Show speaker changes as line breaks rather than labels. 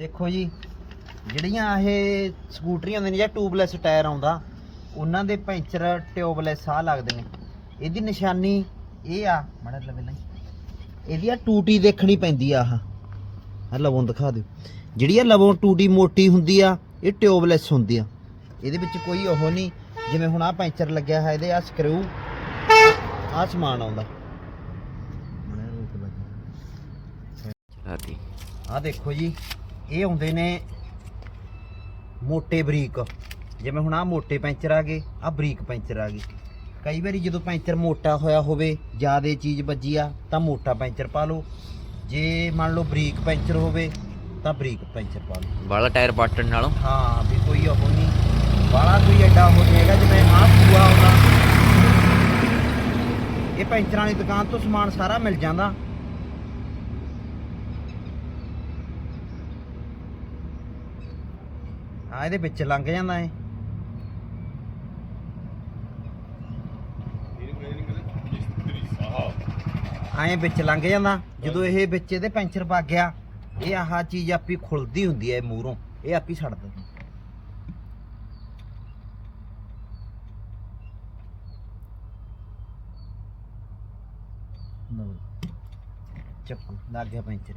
ਦੇਖੋ ਜੀ ਜਿਹੜੀਆਂ ਇਹ ਸਕੂਟਰੀਆਂ ਹੁੰਦੀਆਂ ਨੇ ਜਾਂ ਟਿਊਬਲੈਸ ਟਾਇਰ ਆਉਂਦਾ ਉਹਨਾਂ ਦੇ ਪੈਂਚਰ ਟਿਊਬਲੈਸ ਆ ਲੱਗਦੇ ਨੇ। ਇਹਦੀ ਨਿਸ਼ਾਨੀ ਇਹ ਆ ਮੜਾ ਲਵੇ ਲਈ ਇਹਦੀ ਆ ਟੂਟੀ ਦੇਖਣੀ ਪੈਂਦੀ ਆ ਆਹ। ਆ ਲਵੋਂ ਦਿਖਾ ਦਿਓ। ਜਿਹੜੀ ਆ ਲਵੋਂ ਟੂਟੀ ਮੋਟੀ ਹੁੰਦੀ ਆ ਇਹ ਟਿਊਬਲੈਸ ਹੁੰਦੀ ਆ। ਇਹਦੇ ਵਿੱਚ ਕੋਈ ਉਹ ਨਹੀਂ ਜਿਵੇਂ ਹੁਣ ਆ ਪੈਂਚਰ ਲੱਗਿਆ ਹੈ ਇਹਦੇ ਆ ਸਕਰੂ ਆ ਸਮਾਨ ਆਉਂਦਾ।
ਚਲਾਤੀ
ਆ ਦੇਖੋ ਜੀ ਇਹ ਆਉਂਦੇ ਨੇ ਮੋਟੇ ਬਰੀਕ। ਜਿਵੇਂ ਹੁਣ ਆ ਮੋਟੇ ਪੈਂਚਰ ਆ ਗਏ ਆ ਬਰੀਕ ਪੈਂਚਰ ਆ ਗਏ। ਕਈ ਵਾਰੀ ਜਦੋਂ ਪੈਂਚਰ ਮੋਟਾ ਹੋਇਆ ਹੋਵੇ ਜਿਆਦੇ ਚੀਜ਼ ਵੱਜੀ ਆ ਤਾਂ ਮੋਟਾ ਪੈਂਚਰ ਪਾ ਲਓ। ਜੇ ਮੰਨ ਲਓ ਬਰੀਕ ਪੈਂਚਰ ਹੋਵੇ ਤਾਂ ਬਰੀਕ ਪੈਂਚਰ ਪਾ ਲਓ।
ਬਾਲਾ ਟਾਇਰ ਪਾਟਣ ਨਾਲੋਂ?
ਹਾਂ ਵੀ ਕੋਈ ਉਹ ਨਹੀਂ। ਬਾਲਾ ਕੋਈ ਐਡਾ ਹੋ ਹੈਗਾ ਜਿਵੇਂ ਆਹ ਪੂਆ ਆਉਂਦਾ। ਇਹ ਪੈਂਚਰਾਂ ਵਾਲੀ ਦੁਕਾਨ ਤੋਂ ਸਮਾਨ ਸਾਰਾ ਮਿਲ ਜਾਂਦਾ। ਆ ਇਹਦੇ ਵਿੱਚ ਲੰਘ ਜਾਂਦਾ ਏ ਆਏ ਵਿੱਚ ਲੰਘ ਜਾਂਦਾ। ਜਦੋਂ ਇਹ ਵਿੱਚ ਇਹਦੇ ਪੈਂਚਰ ਵੱਗ ਗਿਆ ਇਹ ਆਹ ਚੀਜ਼ ਆਪੀ ਖੁੱਲਦੀ ਹੁੰਦੀ ਹੈ ਮੂਹਰੋਂ। ਇਹ ਆਪੀ ਛੱਡ ਦਿੰਦਾ। ਚੱਕੋ ਲੱਗ ਗਿਆ ਪੈਂਚਰ।